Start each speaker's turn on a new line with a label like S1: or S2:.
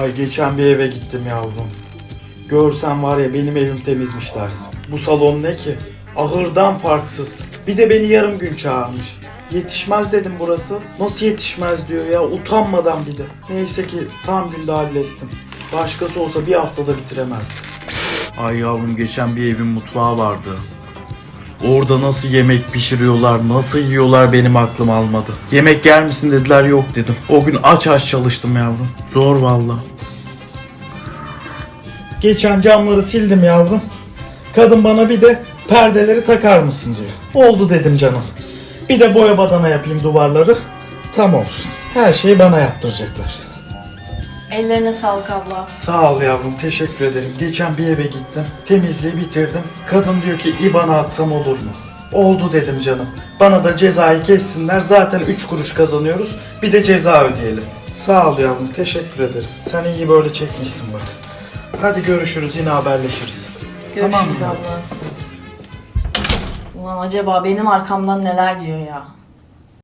S1: Ay geçen bir eve gittim yavrum. Görsen var ya benim evim temizmiş dersin. Bu salon ne ki? Ahırdan farksız. Bir de beni yarım gün çağırmış. Yetişmez dedim burası. Nasıl yetişmez diyor ya utanmadan bir de. Neyse ki tam günde hallettim. Başkası olsa bir haftada bitiremezdi. Ay yavrum geçen bir evin mutfağı vardı. Orada nasıl yemek pişiriyorlar, nasıl yiyorlar benim aklım almadı. Yemek yer misin dediler yok dedim. O gün aç aç çalıştım yavrum. Zor valla. Geçen camları sildim yavrum. Kadın bana bir de perdeleri takar mısın diyor. Oldu dedim canım. Bir de boya badana yapayım duvarları. Tam olsun. Her şeyi bana yaptıracaklar.
S2: Ellerine sağlık abla.
S1: Sağ ol yavrum teşekkür ederim. Geçen bir eve gittim. Temizliği bitirdim. Kadın diyor ki IBAN'a atsam olur mu? Oldu dedim canım. Bana da cezayı kessinler. Zaten 3 kuruş kazanıyoruz. Bir de ceza ödeyelim. Sağ ol yavrum teşekkür ederim. Sen iyi böyle çekmişsin bak. Hadi görüşürüz yine haberleşiriz.
S2: Görüşürüz
S1: Tamam mı?
S2: abla. Ulan acaba benim arkamdan neler diyor ya.